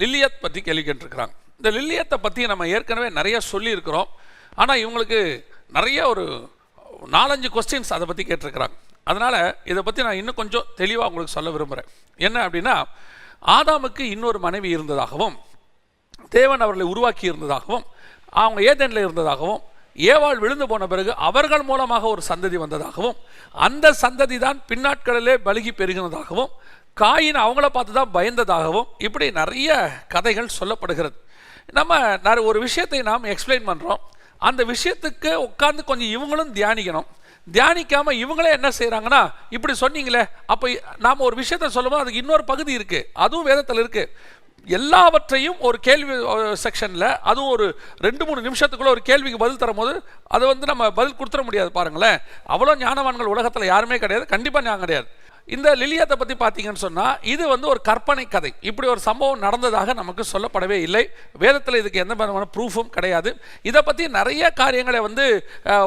லில்லியத் பற்றி கேள்வி கேட்டிருக்கிறாங்க. இந்த லில்லியத்தை பற்றி நம்ம ஏற்கனவே நிறைய சொல்லியிருக்கிறோம். ஆனால் இவங்களுக்கு நிறைய ஒரு நாலஞ்சு கொஸ்டின்ஸ் அதை பற்றி கேட்டிருக்கிறாங்க. அதனால் இதை பற்றி நான் இன்னும் கொஞ்சம் தெளிவாக உங்களுக்கு சொல்ல விரும்புகிறேன் என்ன அப்படின்னா ஆதாமுக்கு இன்னொரு மனைவி இருந்ததாகவும் தேவன் அவர்களை உருவாக்கி இருந்ததாகவும் அவங்க ஏதேனில் இருந்ததாகவும் ஏவாள் விழுந்து போன பிறகு அவர்கள் மூலமாக ஒரு சந்ததி வந்ததாகவும் அந்த சந்ததி தான் பின்னாட்களிலே பலுகி பெருகினதாகவும் காயின் அவங்கள பார்த்து தான் பயந்ததாகவும் இப்படி நிறைய கதைகள் சொல்லப்படுகிறது. நம்ம நிறைய ஒரு விஷயத்தை நாம் எக்ஸ்பிளைன் பண்ணுறோம் அந்த விஷயத்துக்கு உட்காந்து கொஞ்சம் இவங்களும் தியானிக்கணும். தியானிக்காமல் இவங்களே என்ன செய்கிறாங்கன்னா இப்படி சொன்னீங்களே அப்போ நாம் ஒரு விஷயத்த சொல்லும்போது அதுக்கு இன்னொரு பகுதி இருக்குது அதுவும் வேதத்தில் இருக்குது எல்லாவற்றையும் ஒரு கேள்வி செக்ஷனில் அதுவும் ஒரு ரெண்டு மூணு நிமிஷத்துக்குள்ளே ஒரு கேள்விக்கு பதில் தரும்போது அதை வந்து நம்ம பதில் கொடுத்துட முடியாது பாருங்களேன். அவ்வளோ ஞானவான்கள் உலகத்தில் யாருமே கிடையாது. கண்டிப்பாக ஞானம் கிடையாது. இந்த லிலியத்தை பற்றி பார்த்தீங்கன்னு சொன்னால் இது வந்து ஒரு கற்பனை கதை. இப்படி ஒரு சம்பவம் நடந்ததாக நமக்கு சொல்லப்படவே இல்லை. வேதத்தில் இதுக்கு எந்த விதமான ப்ரூஃபும் கிடையாது. இதை பற்றி நிறைய காரியங்களை வந்து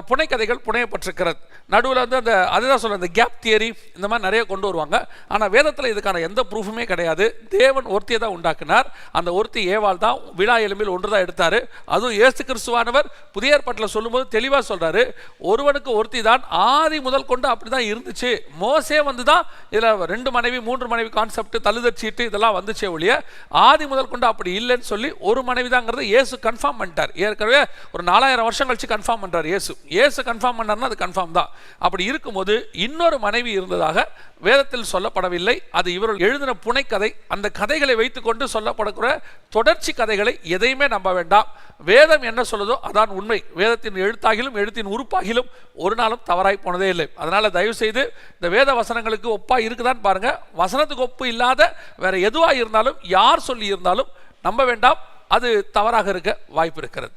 புனைக்கதைகள் புனையப்பட்டிருக்கிறது. நடுவில் வந்து அந்த அதுதான் சொல்ல அந்த கேப் தியரி இந்த மாதிரி நிறைய கொண்டு வருவாங்க. ஆனால் வேதத்தில் இதுக்கான எந்த ப்ரூஃபுமே கிடையாது. தேவன் ஒருத்தியை தான் உண்டாக்குனார். அந்த ஒருத்தி ஏவாள் தான் விழா எலும்பில் ஒன்று தான் எடுத்தார். அதுவும் ஏசு கிறிஸ்துவானவர் புதிய ஏற்பாட்டில் சொல்லும்போது தெளிவாக சொல்கிறாரு ஒருவனுக்கு ஒருத்தி தான் ஆதி முதல் கொண்டு அப்படி தான் இருந்துச்சு. மோசே வந்து தான் இதில் ரெண்டு மனைவி மூன்று மனைவி கான்செப்ட் தழுதச்சீட்டு இதெல்லாம் வந்துச்சே ஒழிய ஆதி முதல் கொண்டு அப்படி இல்லைன்னு சொல்லி ஒரு மனைவி தாங்கிறத ஏசு கன்ஃபார்ம் பண்ணிட்டார். ஏற்கனவே ஒரு நாலாயிரம் வருஷம் கழிச்சு கன்ஃபார்ம் பண்ணுறார் ஏசு ஏசு கன்ஃபார்ம் பண்ணார்னா அது கன்ஃபார்ம் தான். அப்படி இருக்கும்போது இன்னொரு மனைவி இருந்ததாக வேதத்தில் சொல்லப்படவில்லை. அது இவர்கள் எழுதின புனைக்கதை அந்த கதைகளை வைத்துக்கொண்டு சொல்லப்படக்கூடிய தொடர்ச்சி கதைகளை எதையுமே நம்ப வேண்டாம். வேதம் என்ன சொல்லுதோ அதான் உண்மை. வேதத்தின் எழுத்தாகிலும் எழுத்தின் உறுப்பாகிலும் ஒரு நாளும் தவறாய் போனதே இல்லை. அதனால தயவு செய்து இந்த வேத வசனங்களுக்கு ஒப்பா இருக்குதான்னு பாருங்க. வசனத்துக்கு ஒப்பு இல்லாத வேற எதுவாக இருந்தாலும் யார் சொல்லி இருந்தாலும் நம்ப வேண்டாம். அது தவறாக இருக்க வாய்ப்பு இருக்கிறது.